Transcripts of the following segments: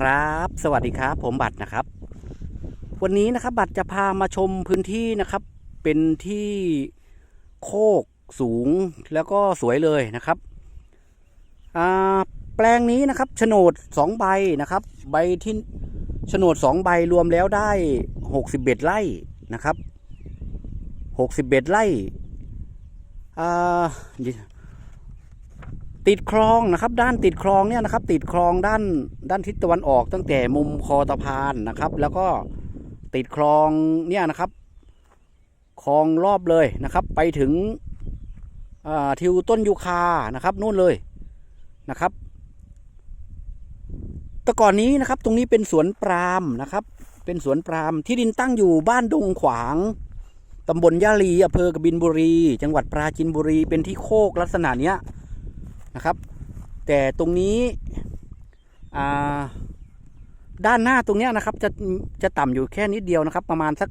ครับ สวัสดีครับ ผมบัตรนะครับ วันนี้นะครับ บัตรจะพามาชมพื้นที่นะครับ เป็นที่โคกสูงแล้วก็สวยเลยนะครับแปลงนี้นะครับโฉนดสองใบนะครับ ใบที่โฉนดสองใบรวมแล้วได้หกสิบเอ็ดไร่นะครับหกสิบเอ็ดไร่อ่า ติดคลองนะครับด้านติดคลองเนี่ยนะครับ ติดคลองด้านด้านทิศตะวันออกตั้งแต่มุมคอตะพานนะครับ แล้วก็ติดคลองเนี่ยนะครับคลองรอบเลยนะครับ ไปถึงทิวต้นยูคานะครับนู่นเลยนะครับแต่ก่อนนี้นะครับตรงนี้เป็นสวนปามนะครับ เป็นสวนปามที่ดินตั้งอยู่บ้านดงขวางตำบลยะลีอำเภอกบินบุรี จังหวัดปราจีนบุรีเป็นที่โคกลักษณะเนี้ย นะครับ แต่ตรงนี้ด้านหน้าตรงเนี้ยนะครับจะจะต่ำอยู่แค่นิดเดียวนะครับ ประมาณสัก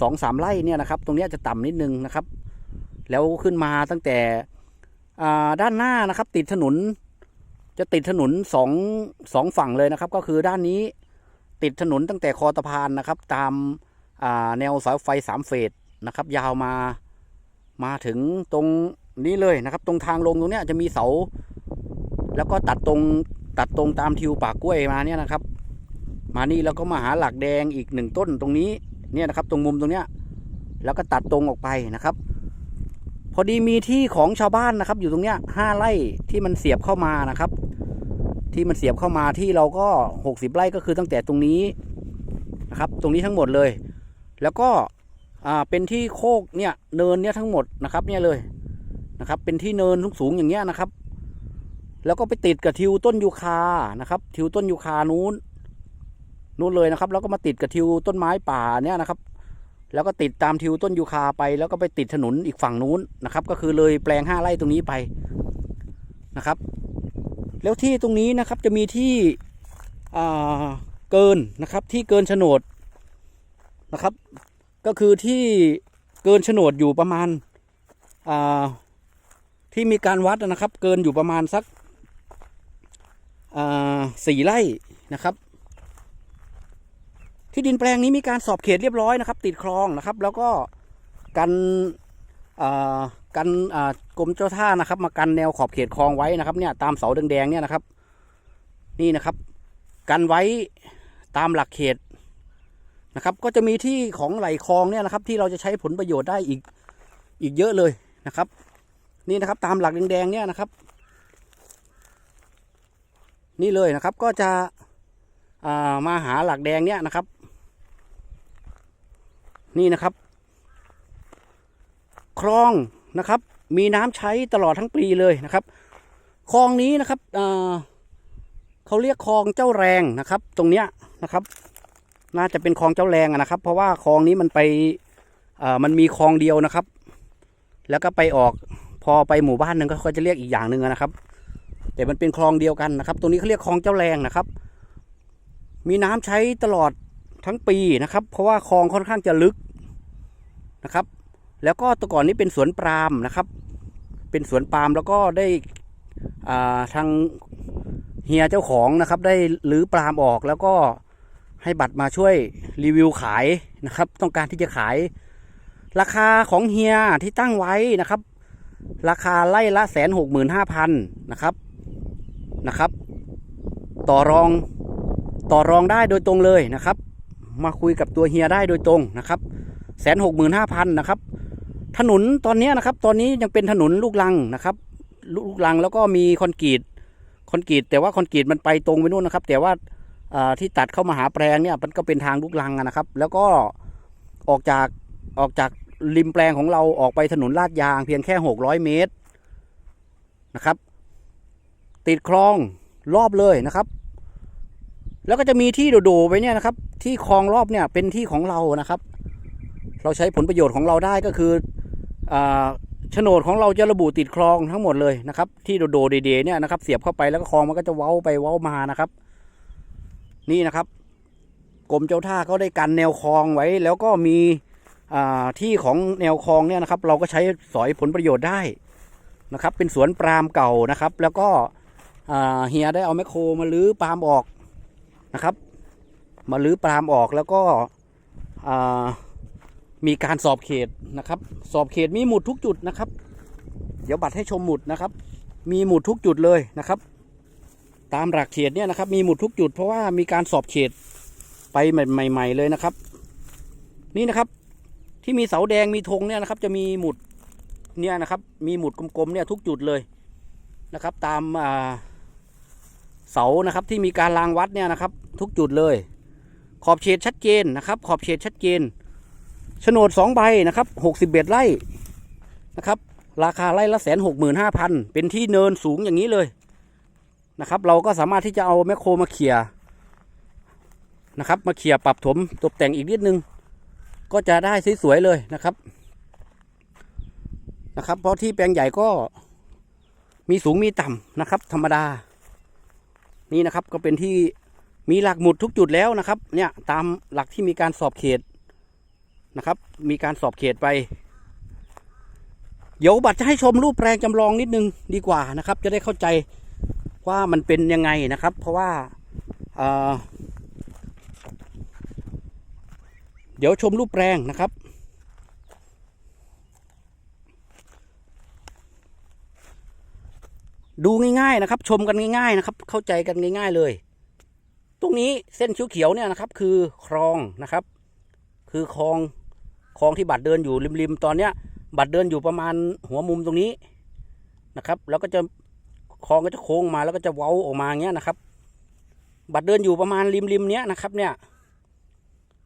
สองสามไร่เนี่ยนะครับ ตรงเนี้ยจะต่ำนิดนึงนะครับ แล้วขึ้นมาตั้งแต่ด้านหน้านะครับ ติดถนนจะติดถนนสองสองฝั่งเลยนะครับ ก็คือด้านนี้ติดถนนตั้งแต่คอตะพานนะครับ ตามาแนวสายไฟสามเฟสนะครับ ยาวมามาถึงตรง นี้เลยนะครับ ตรงทางลงตรงเนี้ยจะมีเสา แล้วก็ตัดตรงตัดตรงตามทิวป่ากกล้วยมาเนี่ยนะครับ มานี่แล้วก็มาหาหลักแดงอีกหนึ่งต้นตรงนี้เนี่ยนะครับ ตรงมุมตรงเนี้ยแล้วก็ตัดตรงออกไปนะครับ พอดีมีที่ของชาวบ้านนะครับ อยู่ตรงเนี้ยห้าไร่ที่มันเสียบเข้ามานะครับ ที่มันเสียบเข้ามาที่เราก็หกสิบไร่ก็คือตั้งแต่ตรงนี้นะครับ ตรงนี้ทั้งหมดเลย แล้วก็อ่าเป็นที่โคกเนี่ยเนินเนี่ยทั้งหมดนะครับ เนี่ยเลย นะครับ เป็นที่เนินสูงๆอย่างเงี้ยนะครับ แล้วก็ไปติดกับทิวต้นยูคานะครับ ทิวต้นยูคานู้นนู้นเลยนะครับ แล้วก็มาติดกับทิวต้นไม้ป่าเนี่ยนะครับ แล้วก็ติดตามทิวต้นยูคาไป แล้วก็ไปติดถนนอีกฝั่งนู้นนะครับ ก็คือเลยแปลงห้าไร่ตรงนี้ไปนะครับ แล้วที่ตรงนี้นะครับจะมีที่อ่าเกินนะครับที่เกินโฉนดนะครับ ก็คือที่เกินโฉนดอยู่ประมาณอ่า ที่มีการวัดนะครับ เกินอยู่ประมาณสักสี่ไร่นะครับ ที่ดินแปลงนี้มีการสอบเขตเรียบร้อยนะครับ ติดคลองนะครับ แล้วก็กันกันกรมเจ้าท่านะครับ มากันแนวขอบเขตคลองไว้นะครับ เนี่ยตามเสาแดงๆเนี่ยนะครับ นี่นะครับ กันไว้ตามหลักเขตนะครับ ก็จะมีที่ของไหลคลองเนี่ยนะครับ ที่เราจะใช้ผลประโยชน์ได้อีกอีกเยอะเลยนะครับ นี่นะครับตามหลักแดงๆเนี่ยนะครับ นี่เลยนะครับก็จะามาหาหลักแดงเนี่ยนะครับ นี่นะครับ คลองนะครับ มีน้ำใช้ตลอดทั้งปีเลยนะครับคลองนี้นะครับเขาเรียกคลองเจ้าแรงนะครับ ตรงเนี้ยนะครับ น่าจะเป็นคลองเจ้าแรงนะครับ เพราะว่าคลองนี้มันไปมันมีคลองเดียวนะครับ แล้วก็ไปออก พอไปหมู่บ้านหนึ่งก็จะเรียกอีกอย่างหนึ่งนะครับ แต่มันเป็นคลองเดียวกันนะครับ ตรงนี้เขาเรียกคลองเจ้าแรงนะครับ มีน้ำใช้ตลอดทั้งปีนะครับ เพราะว่าคลองค่อนข้างจะลึกนะครับ แล้วก็ต่ก่อนนี้เป็นสวนปาล์มนะครับ เป็นสวนปาล์มแล้วก็ได้ทางเฮียเจ้าของนะครับ ได้รื้อปาล์มออกแล้วก็ให้บัตรมาช่วยรีวิวขายนะครับ ต้องการที่จะขายราคาของเฮียที่ตั้งไว้นะครับ ราคาไล่ละแสนหกหมื่นห้าพันนะครับนะครับ ต่อรองต่อรองได้โดยตรงเลยนะครับ มาคุยกับตัวเฮียได้โดยตรงนะครับแสนหกหมื่นห้าพันนะครับ ถนนตอนนี้นะครับ ตอนนี้ยังเป็นถนนลูกลังนะครับ ลูกลังแล้วก็มีคอนกรีตคอนกรีตแต่ว่าคอนกรีตมันไปตรงไปนู่นนะครับ แต่ว่าที่ตัดเข้ามาหาแปลงเนี่ยมันก็เป็นทางลูกลังนะครับ แล้วก็ออกจากออกจาก ริมแปลงของเราออกไปถนนลาดยางเพียงแค่ 600 เมตรนะครับ ติดคลองรอบเลยนะครับ แล้วก็จะมีที่โดดๆไปเนี่ยนะครับ ที่คลองรอบเนี่ยเป็นที่ของเรานะครับ เราใช้ผลประโยชน์ของเราได้ก็คืออโฉนดของเราจะระบุติดคลองทั้งหมดเลยนะครับ ที่โดดๆเดๆเนี่ยนะครับ เสียบเข้าไปแล้วก็คลองมันก็จะเว้าไปเว้ามานะครับ นี่นะครับกรมเจ้าท่าเขาได้กันแนวคลองไว้แล้วก็มี ที่ของแนวคลองเนี่ยนะครับ เราก็ใช้สอยผลประโยชน์ได้นะครับ เป็นสวนปาล์มเก่านะครับ แล้วก็เฮียได้เอาแมคโครมาลื้อปาล์มออกนะครับ มาลื้อปาล์มออกแล้วก็มีการสอบเขตนะครับ สอบเขตมีหมุดทุกจุดนะครับ เดี๋ยวบัตรให้ชมหมุดนะครับ มีหมุดทุกจุดเลยนะครับ ตามหลักเขตเนี่ยนะครับ มีหมุดทุกจุด เพราะว่ามีการสอบเขตไปใหม่ ๆ เลยนะครับ นี่นะครับ ที่มีเสาแดงมีธงเนี่ยนะครับ จะมีหมุดเนี่ยนะครับ มีหมุดกลมๆเนี่ยทุกจุดเลยนะครับ ตามเสานะครับที่มีการรางวัดเนี่ยนะครับ ทุกจุดเลย ขอบเขตชัดเจนนะครับ ขอบเขตชัดเจนโฉนดสองใบนะครับหกสิบเอ็ดไร่นะครับ ราคาไร่ละแสนหกหมื่นห้าพันเป็นที่เนินสูงอย่างนี้เลยนะครับ เราก็สามารถที่จะเอาแมคโครมาเขี่ยนะครับ มาเขี่ยปรับถมตกแต่งอีกนิดนึง ก็จะได้สวยๆเลยนะครับนะครับ เพราะที่แปลงใหญ่ก็มีสูงมีต่ำนะครับ ธรรมดา นี่นะครับก็เป็นที่มีหลักหมุดทุกจุดแล้วนะครับ เนี่ยตามหลักที่มีการสอบเขตนะครับ มีการสอบเขตไป เดี๋ยวบัตรจะให้ชมรูปแปลงจำลองนิดนึงดีกว่านะครับ จะได้เข้าใจว่ามันเป็นยังไงนะครับ เพราะว่า เดี๋ยวชมรูปแปลงนะครับ ดูง่ายๆนะครับ ชมกันง่ายๆนะครับ เข้าใจกันง่าย ๆเลย ตรงนี้เส้นเขียวๆเนี่ยนะครับ คือคลองนะครับ คือคลองคลองที่บัตรเดินอยู่ริมๆตอนเนี้ย บัตรเดินอยู่ประมาณหัวมุมตรงนี้นะครับ แล้วก็จะคลองก็จะโค้งมาแล้วก็จะเว้าออกมาอย่างเงี้ยนะครับ บัตรเดินอยู่ประมาณริมๆเนี้ยนะครับเนี่ย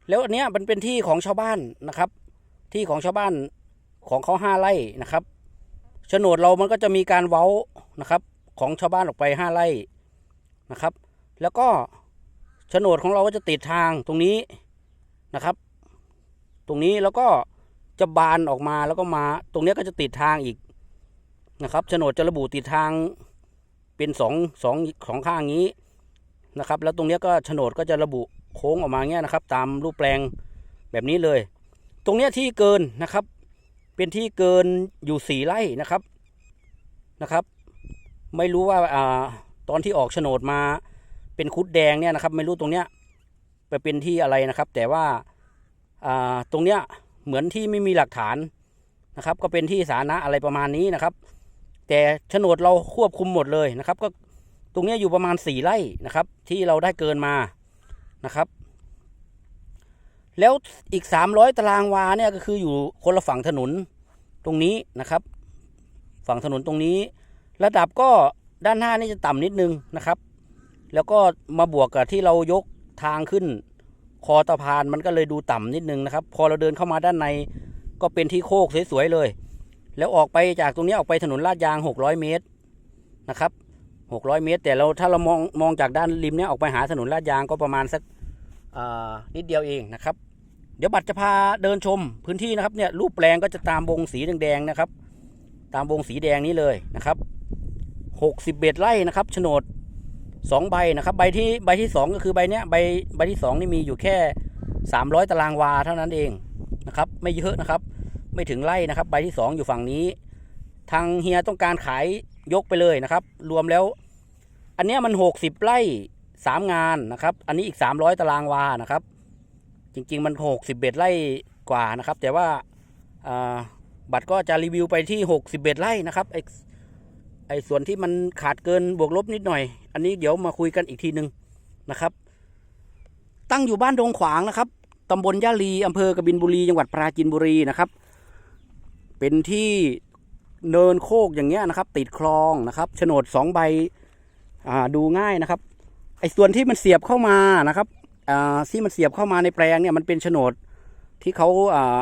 แล้วอันเนี้ยมันเป็นที่ของชาวบ้านนะครับ ที่ของชาวบ้านของเขาห้าไร่นะครับโฉนดเรามันก็จะมีการเว้านะครับ ของชาวบ้านออกไปห้าไร่นะครับ แล้วก็โฉนดของเราก็จะติดทางตรงนี้นะครับ ตรงนี้แล้วก็จะบานออกมาแล้วก็มา ตรงนี้ก็จะติดทางอีกนะครับโฉนดจะระบุติดทางเป็นสองสองสองข้างนี้นะครับ แล้วตรงนี้ก็โฉนดก็จะระบุ โค้งออกมาเงี้ยนะครับ ตามรูปแปลงแบบนี้เลย ตรงเนี้ยที่เกินนะครับ เป็นที่เกินอยู่สี่ไร่นะครับนะครับ ไม่รู้ว่าอ่าตอนที่ออกโฉนดมาเป็นคุดแดงเนี่ยนะครับ ไม่รู้ตรงเนี้ยไปเป็นที่อะไรนะครับ แต่ว่าอ่าตรงเนี้ยเหมือนที่ไม่มีหลักฐานนะครับ ก็เป็นที่สาธารณะอะไรประมาณนี้นะครับ แต่โฉนดเราควบคุมหมดเลยนะครับ ก็ตรงเนี้ยอยู่ประมาณสี่ไร่นะครับ ที่เราได้เกินมา นะครับ แล้วอีก 300 ตารางวาเนี่ยก็คืออยู่คนละฝั่งถนนตรงนี้นะครับ ฝั่งถนนตรงนี้ ระดับก็ด้านหน้านี่จะต่ำนิดนึงนะครับ แล้วก็มาบวกกับที่เรายกทางขึ้น คอตะพานมันก็เลยดูต่ำนิดนึงนะครับ พอเราเดินเข้ามาด้านในก็เป็นที่โคกสวยๆเลย แล้วออกไปจากตรงนี้ออกไปถนนลาดยาง 600 เมตรนะครับ 600เมตร แต่เราถ้าเรามองมองจากด้านริมเนี้ยออกไปหาถนนลาดยางก็ประมาณสักนิดเดียวเองนะครับ เดี๋ยวบัตรจะพาเดินชมพื้นที่นะครับเนี่ยรูปแปลงก็จะตามวงสีแดงๆนะครับ ตามวงสีแดงนี้เลยนะครับหกสิบเอ็ดไร่นะครับโฉนดสองใบนะครับ ใบที่ใบที่สองก็คือใบเนี้ยใบใบที่สองนี่มีอยู่แค่สามร้อยตารางวาเท่านั้นเองนะครับ ไม่เยอะนะครับ ไม่ถึงไร่นะครับ ใบที่สองอยู่ฝั่งนี้ ทางเฮียต้องการขายยกไปเลยนะครับ รวมแล้ว อันนี้มันหกสิบไร่สามงานนะครับ อันนี้อีกสามร้อยตารางวานะครับ จริง ๆ มันหกสิบเอ็ดไร่กว่านะครับ แต่ว่าอ่าบัตรก็จะรีวิวไปที่หกสิบเอ็ดไร่นะครับไอไอส่วนที่มันขาดเกินบวกลบนิดหน่อย อันนี้เดี๋ยวมาคุยกันอีกทีหนึ่งนะครับ ตั้งอยู่บ้านดงขวางนะครับตำบลยะลีอำเภอกบินบุรีจังหวัดปราจีนบุรีนะครับ เป็นที่เนินโคกอย่างเงี้ยนะครับ ติดคลองนะครับโฉนดสองใบ อ่าดูง่ายนะครับ ไอ้ส่วนที่มันเสียบเข้ามานะครับอ่าที่มันเสียบเข้ามาในแปลงเนี่ยมันเป็นโฉนดที่เขาอ่า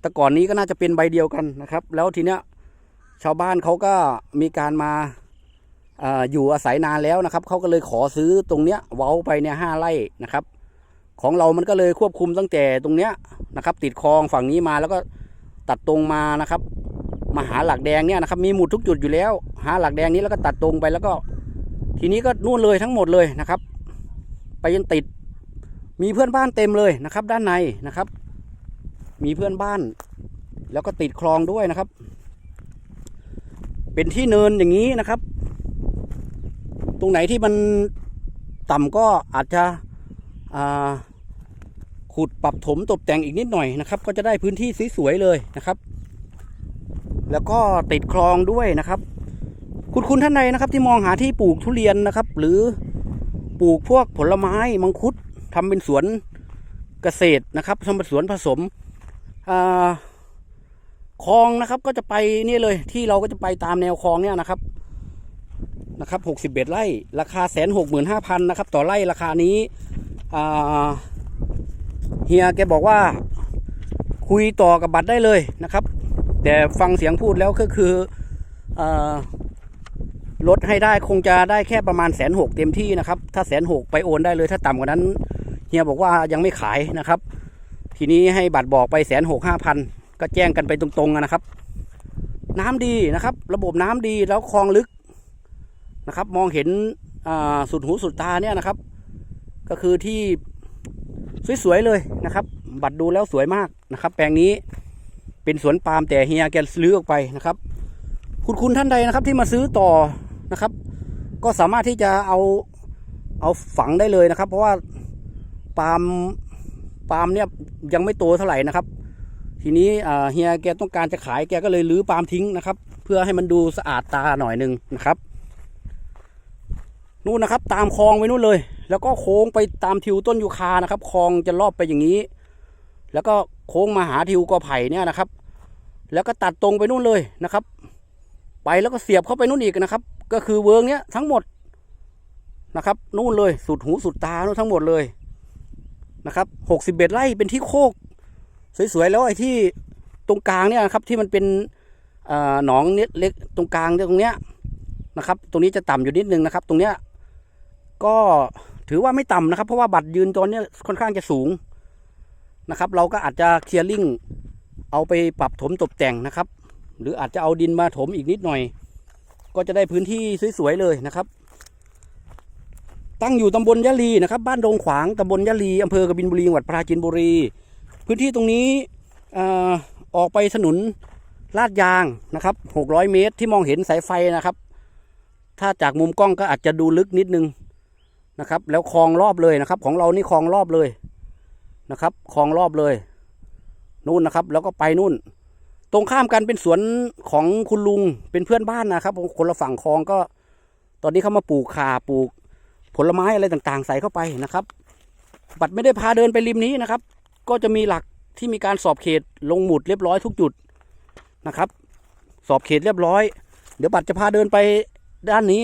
แต่ก่อนนี้ก็น่าจะเป็นใบเดียวกันนะครับ แล้วทีเนี้ยชาวบ้านเขาก็มีการมาอาอยู่อาศัยนานแล้วนะครับเขาก็เลยขอซื้อตรงเนี้ยเว้าไปเนี่ยห้าไร่นะครับ ของเรามันก็เลยควบคุมตั้งแต่ตรงเนี้ยนะครับ ติดคลองฝั่งนี้มาแล้วก็ตัดตรงมานะครับ มาหาหลักแดงเนี่ยนะครับ มีหมุดทุกจุดอยู่แล้ว หาหลักแดงนี้แล้วก็ตัดตรงไปแล้วก็ ทีนี้ก็นู่นเลยทั้งหมดเลยนะครับ ไปยันติด มีเพื่อนบ้านเต็มเลยนะครับ ด้านในนะครับ มีเพื่อนบ้าน แล้วก็ติดคลองด้วยนะครับ เป็นที่เนินอย่างนี้นะครับ ตรงไหนที่มันต่ำก็อาจจะขุดปรับถมตกแต่งอีกนิดหน่อยนะครับ ก็จะได้พื้นที่สวยๆเลยนะครับ แล้วก็ติดคลองด้วยนะครับ คุณคุณท่านใดนะครับ ที่มองหาที่ปลูกทุเรียนนะครับ หรือปลูกพวกผลไม้มังคุดทำเป็นสวนเกษตรนะครับทำเป็นสวนผสมคลองนะครับ ก็จะไปนี่เลย ที่เราก็จะไปตามแนวคลองเนี่ยนะครับนะครับหกสิบเอ็ดไร่ ราคาแสนหกหมื่นห้าพันนะครับ ต่อไร่ราคานี้เฮียแกบอกว่าคุยต่อกับบัตรได้เลยนะครับ แต่ฟังเสียงพูดแล้วก็คืออ ลดให้ได้คงจะได้แค่ประมาณแสนหกเต็มที่นะครับ ถ้าแสนหกไปโอนได้เลย ถ้าต่ำกว่านั้นเฮียบอกว่ายังไม่ขายนะครับ ทีนี้ให้บัตรบอกไปแสนหกห้าพันก็แจ้งกันไปตรงๆนะครับ น้ำดีนะครับ ระบบน้ำดีแล้วคลองลึกนะครับ มองเห็นสุดหูสุดตาเนี่ยนะครับ ก็คือที่สวยๆเลยนะครับ บัตรดูแล้วสวยมากนะครับ แปลงนี้เป็นสวนปาล์มแต่เฮียแกซื้อออกไปนะครับ คุณคุณท่านใดนะครับที่มาซื้อต่อ นะครับ ก็สามารถที่จะเอาเอาฝังได้เลยนะครับ เพราะว่าปาล์มปาล์มเนี่ยยังไม่โตเท่าไหร่นะครับ ทีนี้เฮียแกต้องการจะขายแกก็เลยรื้อปาล์มทิ้งนะครับ เพื่อให้มันดูสะอาดตาหน่อยหนึงนะครับนู่นนะครับตามคลองไปนู่นเลย แล้วก็โค้งไปตามทิวต้นยูคานะครับคลองจะรอบไปอย่างนี้ แล้วก็โค้งมาหาทิวกอไผ่เนี่ยนะครับ แล้วก็ตัดตรงไปนู่นเลยนะครับ ไปแล้วก็เสียบเข้าไปนู่นอีกนะครับ ก็คือเวิร์งเนี้ยทั้งหมดนะครับนู่นเลยสุดหูสุดตานู่นทั้งหมดเลยนะครับหกสิบเอ็ดไร่เป็นที่โคก สวยๆแล้วไอ้ที่ตรงกลางเนี่ยครับที่มันเป็นเอ่อหนองเล็กตรงกลางตรงเนี้ยนะครับ ตรงนี้จะต่ำอยู่นิดนึงนะครับ ตรงเนี้ยก็ถือว่าไม่ต่ำนะครับ เพราะว่าบัตรยืนตัวเนี้ยค่อนข้างจะสูงนะครับ เราก็อาจจะเคลียร์ลิงเอาไปปรับถมตกแต่งนะครับ หรืออาจจะเอาดินมาถมอีกนิดหน่อย ก็จะได้พื้นที่สวยๆเลยนะครับ ตั้งอยู่ตำบลยะลีนะครับ บ้านดงขวางตำบลยะลีอำเภอกบินบุรีจังหวัดปราจีนบุรี พื้นที่ตรงนี้อออกไปถนนลาดยางนะครับ 600 เมตรที่มองเห็นสายไฟนะครับ ถ้าจากมุมกล้องก็อาจจะดูลึกนิดนึงนะครับ แล้วคลองรอบเลยนะครับ ของเรานี่คลองรอบเลยนะครับคลองรอบเลย นู่นนะครับ แล้วก็ไปนู่น ตรงข้ามกันเป็นสวนของคุณลุงเป็นเพื่อนบ้านนะครับคนละฝั่งคลองก็ ตอนนี้เขามาปลูกข่าปลูก ผลไม้อะไรต่างๆ ใส่เข้าไปนะครับ บัตรไม่ได้พาเดินไปริมนี้นะครับ ก็จะมีหลักที่มีการสอบเขตลงหมุดเรียบร้อยทุกจุดนะครับ สอบเขตเรียบร้อย เดี๋ยวบัตรจะพาเดินไปด้านนี้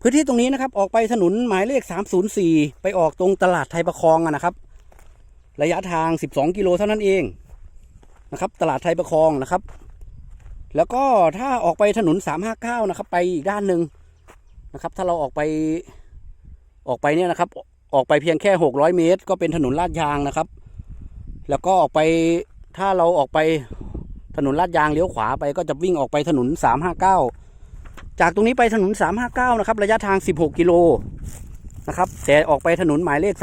พื้นที่ตรงนี้นะครับ ออกไปถนนหมายเลข 304 ไปออกตรงตลาดไทยประคองนะครับ ระยะทาง 12 กิโลเท่านั้นเอง นะครับ ตลาดไทยประคองนะครับ แล้วก็ถ้าออกไปถนน 359 นะครับ ไปอีกด้านหนึ่งนะครับ ถ้าเราออกไปออกไปเนี่ยนะครับ ออกไปเพียงแค่ 600 เมตร ก็เป็นถนนลาดยางนะครับ แล้วก็ออกไปถ้าเราออกไปถนนลาดยางเลี้ยวขวาไปก็จะวิ่งออกไปถนน 359 จากตรงนี้ไปถนน 359 นะครับ ระยะทาง 16 กิโลนะครับแต่ออกไปถนนหมายเลข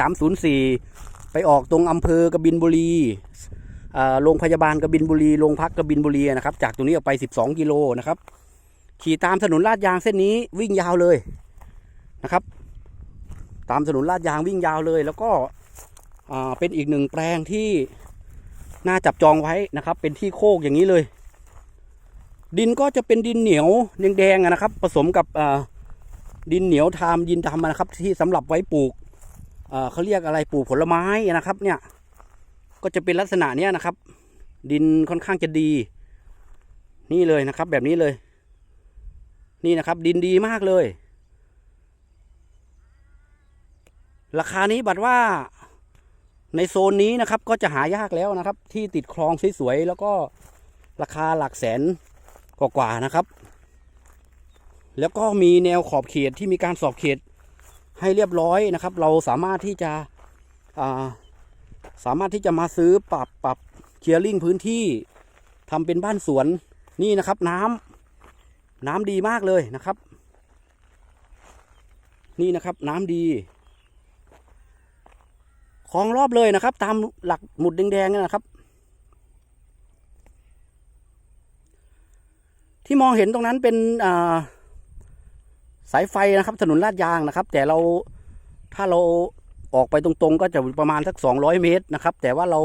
304 ไปออกตรงอำเภอกบินบุรี โรงพยาบาลกบินบุรีโรงพักกบินบุรีนะครับ จากตรงนี้ออกไป 12 กิโลนะครับ ขี่ตามถนนลาดยางเส้นนี้วิ่งยาวเลยนะครับ ตามถนนลาดยางวิ่งยาวเลย แล้วก็เป็นอีกหนึ่งแปลงที่น่าจับจองไว้นะครับ เป็นที่โคกอย่างนี้เลย ดินก็จะเป็นดินเหนียวแดงๆนะครับ ผสมกับดินเหนียวทามดินดำนะครับ ที่สำหรับไว้ปลูกเขาเรียกอะไรปลูกผลไม้นะครับเนี่ย ก็จะเป็นลักษณะเนี้ยนะครับ ดินค่อนข้างจะดี นี่เลยนะครับ แบบนี้เลย นี่นะครับ ดินดีมากเลย ราคานี้บัตรว่าในโซนนี้นะครับ ก็จะหายากแล้วนะครับ ที่ติดคลองสวยๆแล้วก็ราคาหลักแสนกว่าๆนะครับ แล้วก็มีแนวขอบเขตที่มีการสอบเขตให้เรียบร้อยนะครับ เราสามารถที่จะ สามารถที่จะมาซื้อปรับปรับเคลียร์ลิงพื้นที่ทำเป็นบ้านสวนนี่นะครับ น้ำน้ำดีมากเลยนะครับ นี่นะครับน้ำดีคลองรอบเลยนะครับ ตามหลักหมุดแดงๆนะครับ ที่มองเห็นตรงนั้นเป็นาสายไฟนะครับ ถนนลาดยางนะครับ แต่เราถ้าเรา ออกไปตรงๆ ก็จะประมาณสักสองร้อยเมตรนะครับ แต่ว่าเรา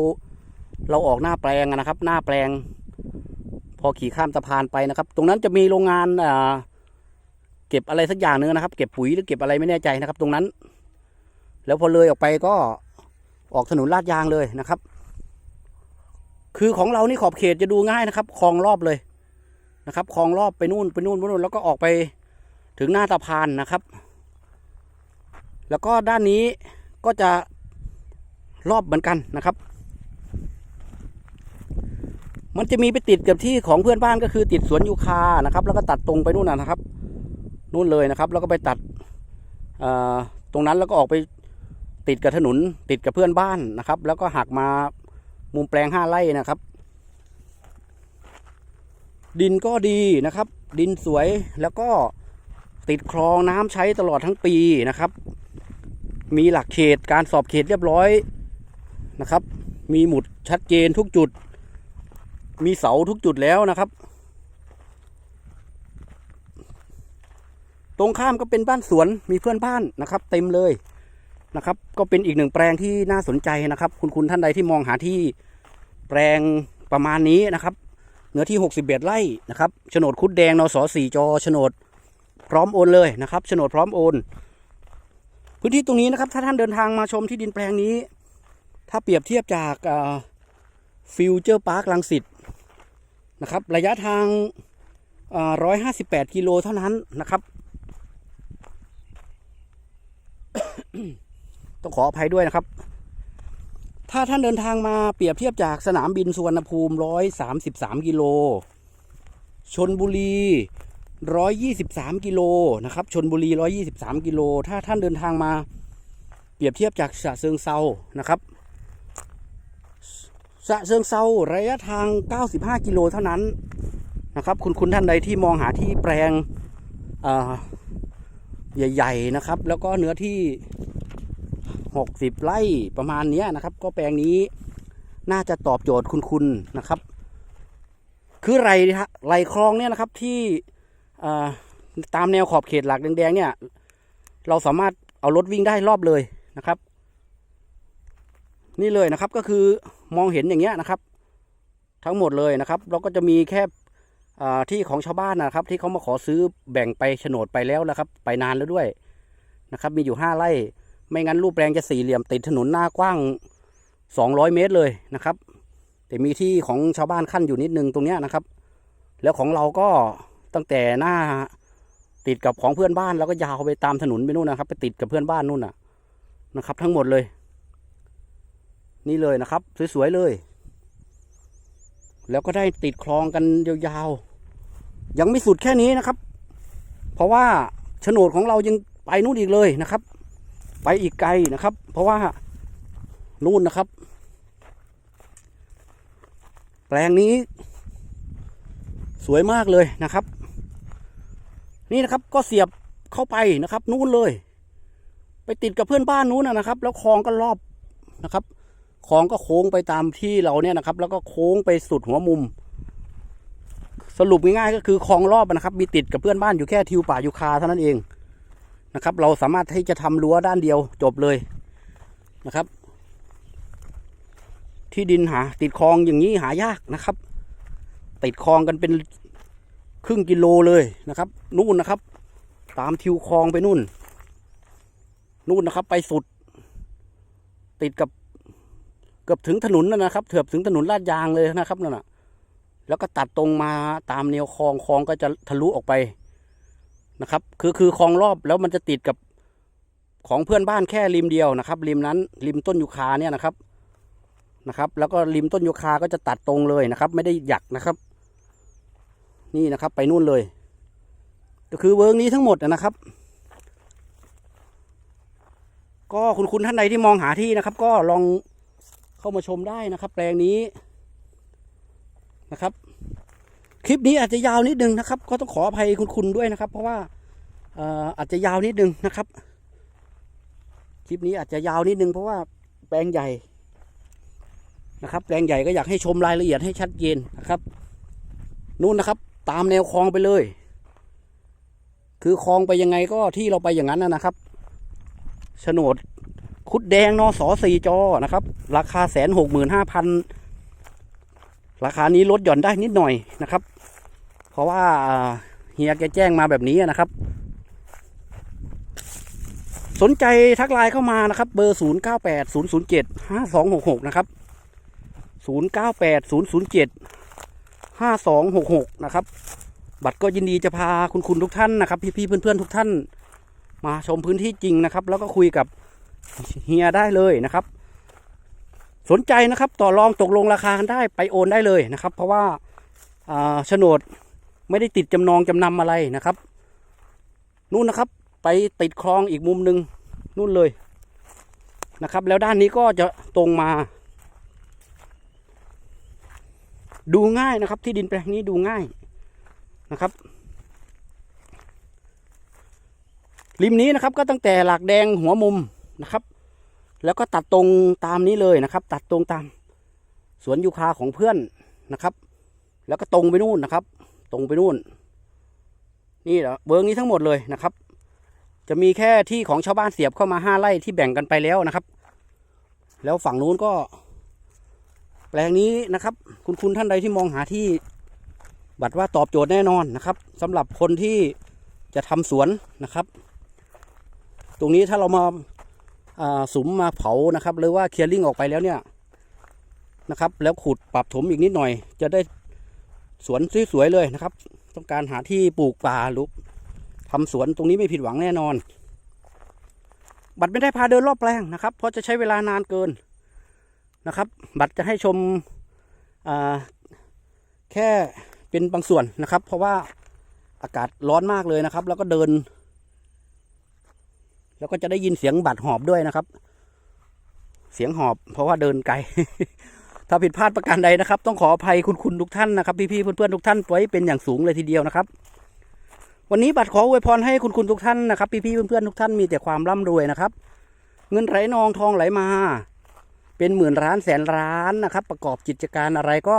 เราออกหน้าแปลงนะครับ หน้าแปลง พอขี่ข้ามสะพานไปนะครับ ตรงนั้นจะมีโรงงานอ่าเก็บอะไรสักอย่างหนึ่งนะครับ เก็บปุ๋ยหรือเก็บอะไรไม่แน่ใจนะครับ ตรงนั้น แล้วพอเลยออกไปก็ออกถนนลาดยางเลยนะครับ คือของเรานี่ขอบเขตจะดูง่ายนะครับคลองรอบเลยนะครับคลองรอบไปนู่นไปนู่นไปนู่นแล้วก็ออกไปถึงหน้าสะพานนะครับ แล้วก็ด้านนี้ ก็จะรอบเหมือนกันนะครับ มันจะมีไปติดกับที่ของเพื่อนบ้านก็คือติดสวนยูคานะครับ แล้วก็ตัดตรงไปนู่นนะครับนู่นเลยนะครับ แล้วก็ไปตัดตรงนั้นแล้วก็ออกไปติดกับถนนติดกับเพื่อนบ้านนะครับ แล้วก็หักมามุมแปลงห้าไร่นะครับ ดินก็ดีนะครับ ดินสวยแล้วก็ติดคลองน้ำใช้ตลอดทั้งปีนะครับ มีหลักเขตการสอบเขตเรียบร้อยนะครับ มีหมุดชัดเจนทุกจุด มีเสาทุกจุดแล้วนะครับ ตรงข้ามก็เป็นบ้านสวนมีเพื่อนบ้านนะครับ เต็มเลยนะครับ ก็เป็นอีกหนึ่งแปลงที่น่าสนใจนะครับ คุณคุณท่านใดที่มองหาที่แปลงประมาณนี้นะครับ เนื้อที่ 61ไร่นะครับโฉนดคุดแดงนสสี่จอโฉนดพร้อมโอนเลยนะครับโฉนดพร้อมโอน พื้นที่ตรงนี้นะครับ ถ้าท่านเดินทางมาชมที่ดินแปลงนี้ ถ้าเปรียบเทียบจากฟิวเจอร์พาร์คลังสิตนะครับ ระยะทางร้อยห้าสิบแปดกิโลเท่านั้นนะครับ ต้องขออภัยด้วยนะครับ ถ้าท่านเดินทางมาเปรียบเทียบจากสนามบินสุวรรณภูมิร้อยสามสิบสามกิโลชนบุรี ร้อยยี่สิบสามกิโลนะครับชนบุรีร้อยยี่สิบสามกิโล ถ้าท่านเดินทางมา เปรียบเทียบจากฉะเชิงเซานะครับฉะเชิงเซาระยะทาง 95 กิโลเท่านั้นนะครับ คุณคุณท่านใดที่มองหาที่แปลงใหญ่ ๆ นะครับ แล้วก็เนื้อที่ 60 ไร่ประมาณนี้นะครับ ก็แปลงนี้น่าจะตอบโจทย์คุณคุณนะครับ คือไรไรคลองเนี่ยนะครับที่ ตามแนวขอบเขตหลักแดงๆเนี่ย เราสามารถเอารถวิ่งได้รอบเลยนะครับ นี่เลยนะครับก็คือมองเห็นอย่างเงี้ยนะครับ ทั้งหมดเลยนะครับ เราก็จะมีแค่ที่ของชาวบ้านนะครับ ที่เขามาขอซื้อแบ่งไปโฉนดไปแล้วนะครับ ไปนานแล้วด้วยนะครับ มีอยู่ห้าไร่ไม่งั้นรูปแปลงจะสี่เหลี่ยมติดถนนหน้ากว้างสองร้อยเมตรเลยนะครับ แต่มีที่ของชาวบ้านขั้นอยู่นิดนึงตรงเนี้ยนะครับ แล้วของเราก็ ตั้งแต่หน้าติดกับของเพื่อนบ้านแล้วก็ยาวไปตามถนนไปนู่นนะครับ ไปติดกับเพื่อนบ้านนู่นน่ะนะครับ ทั้งหมดเลย นี่เลยนะครับ สวยๆเลย แล้วก็ได้ติดคลองกันยาวๆยังไม่สุดแค่นี้นะครับ เพราะว่าโฉนดของเรายังไปนู่นอีกเลยนะครับ ไปอีกไกลนะครับ เพราะว่านู่นนะครับ แปลงนี้ สวยมากเลยนะครับ นี่นะครับก็เสียบเข้าไปนะครับ นู่นเลย ไปติดกับเพื่อนบ้านนู้นนะครับ แล้วคลองก็รอบนะครับคลองก็โค้งไปตามที่เราเนี่ยนะครับ แล้วก็โค้งไปสุดหัวมุม สรุปง่ายๆก็คือคลองรอบนะครับ มีติดกับเพื่อนบ้านอยู่แค่ทิวป่ายูคาเท่านั้นเองนะครับ เราสามารถที่จะทำรั้วด้านเดียวจบเลยนะครับ ที่ดินหา ติดคลองอย่างนี้หายากนะครับ ติดคลองกันเป็น ครึ่งกิโลเลยนะครับ นู่นนะครับ ตามทิวคลองไปนู่น นู่นนะครับ ไปสุด ติดกับเกือบถึงถนนนั่นนะครับเถือบถึงถนนลาดยางเลยนะครับนั่นนะแล้วก็ตัดตรงมาตามแนวคลองคลองก็จะทะลุออกไปนะครับ คือคือคลองรอบแล้วมันจะติดกับของเพื่อนบ้านแค่ริมเดียวนะครับ ริมนั้น ริมต้นยูคาเนี่ยนะครับนะครับ แล้วก็ริมต้นยูคาก็จะตัดตรงเลยนะครับ ไม่ได้หยักนะครับ นี่นะครับ ไปนู่นเลย ก็คือเวิร์กนี้ทั้งหมดนะครับ ก็คุณคุณท่านใดที่มองหาที่นะครับ ก็ลองเข้ามาชมได้นะครับ แปลงนี้นะครับ คลิปนี้อาจจะยาวนิดนึงนะครับ ก็ต้องขออภัยคุณคุณด้วยนะครับ เพราะว่าอาจจะยาวนิดนึงนะครับ คลิปนี้อาจจะยาวนิดนึงเพราะว่าแปลงใหญ่นะครับแปลงใหญ่ก็อยากให้ชมรายละเอียดให้ชัดเจนนะครับนู่นนะครับ ตามแนวคลองไปเลย คือคลองไปยังไงก็ที่เราไปอย่างนั้นนะครับโฉนดคุดแดงนอสอสี่จอนะครับ ราคาแสนหกหมื่นห้าพันราคานี้ลดหย่อนได้นิดหน่อยนะครับ เพราะว่าอ่าเฮียแกแจ้งมาแบบนี้นะครับ สนใจทักไลน์เข้ามานะครับ เบอร์ 0 9 8 0 0 7 5 2 6 6 นะครับ 0 9 8 0 0 7 5 2 6 6 นะครับ บัตรก็ยินดีจะพาคุณคุณทุกท่านนะครับ พี่ๆเพื่อนๆทุกท่าน มาชมพื้นที่จริงนะครับ แล้วก็คุยกับเฮียได้เลยนะครับ สนใจนะครับต่อรองตกลงราคากันได้ไปโอนได้เลยนะครับ เพราะว่าอ่าโฉนดไม่ได้ติดจำนองจำนำอะไรนะครับนู่นนะครับ ไปติดคลองอีกมุมหนึ่งนู่นเลยนะครับ แล้วด้านนี้ก็จะตรงมา ดูง่ายนะครับ ที่ดินแปลงนี้ดูง่ายนะครับ ริมนี้นะครับก็ตั้งแต่หลักแดงหัวมุมนะครับ แล้วก็ตัดตรงตามนี้เลยนะครับ ตัดตรงตาม สวนยูคาของเพื่อนนะครับ แล้วก็ตรงไปนู่นนะครับ ตรงไปนู่น นี่เหรอเบิร์งนี้ทั้งหมดเลยนะครับ จะมีแค่ที่ของชาวบ้านเสียบเข้ามาห้าไร่ที่แบ่งกันไปแล้วนะครับ แล้วฝั่งนู้นก็ แปลงนี้นะครับ คุณคุณท่านใดที่มองหาที่บัตรว่าตอบโจทย์แน่นอนนะครับสำหรับคนที่จะทำสวนนะครับ ตรงนี้ถ้าเรามาอ่าสุมมาเผานะครับ หรือว่าเคลียร์ลิงออกไปแล้วเนี่ยนะครับ แล้วขุดปรับถมอีกนิดหน่อย จะได้สวนสวยๆเลยนะครับ ต้องการหาที่ปลูกป่าหรือทำสวนตรงนี้ไม่ผิดหวังแน่นอน บัตรไม่ได้พาเดินรอบแปลงนะครับ เพราะจะใช้เวลานานเกิน นะครับ บัตรจะให้ชมแค่เป็นบางส่วนนะครับ เพราะว่าอากาศร้อนมากเลยนะครับ แล้วก็เดิน แล้วก็จะได้ยินเสียงบัตรหอบด้วยนะครับ เสียงหอบ เพราะว่าเดินไกลถ้าผิดพลาดประการใดนะครับ ต้องขออภัยคุณคุณทุกท่านนะครับพี่ๆเพื่อนๆทุกท่านไว้เป็นอย่างสูงเลยทีเดียวนะครับ วันนี้บัตรขออวยพรให้คุณคุณทุกท่านนะครับพี่ๆเพื่อนๆทุกท่านมีแต่ความร่ำรวยนะครับ เงินไหลนองทองไหลมา เป็นหมื่นล้านแสนล้านนะครับ ประกอบกิจการอะไรก็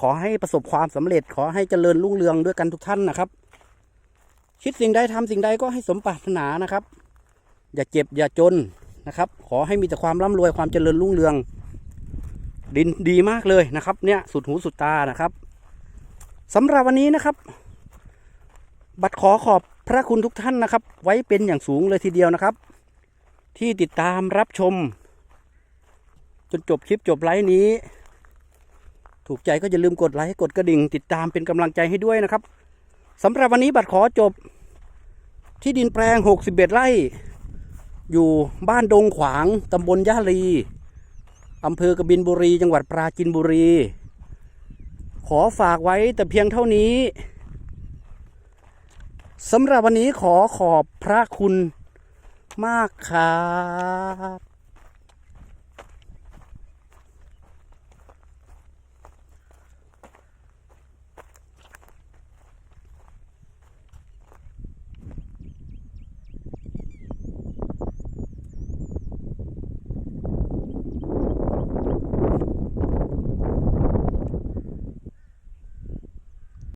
ขอให้ประสบความสำเร็จ ขอให้เจริญรุ่งเรืองด้วยกันทุกท่านนะครับ คิดสิ่งใดทำสิ่งใดก็ให้สมปรารถนานะครับ อย่าเจ็บอย่าจนนะครับ ขอให้มีแต่ความร่ำรวยความเจริญรุ่งเรือง ดินดีมากเลยนะครับ เนี่ยสุดหูสุดตานะครับสำหรับวันนี้นะครับ บัตรขอขอบพระคุณทุกท่านนะครับ ไว้เป็นอย่างสูงเลยทีเดียวนะครับ ที่ติดตามรับชม จนจบคลิปจบไลฟ์นี้ ถูกใจก็อย่าลืมกดไลค์กดกระดิ่ง ติดตามเป็นกำลังใจให้ด้วยนะครับสำหรับวันนี้บัตรขอจบที่ดินแปลง 61 ไร่ อยู่บ้านดงขวางตำบลย่าลีอำเภอกบินบุรี จังหวัดปราจินบุรี ขอฝากไว้แต่เพียงเท่านี้สำหรับวันนี้ขอขอบพระคุณมากครับ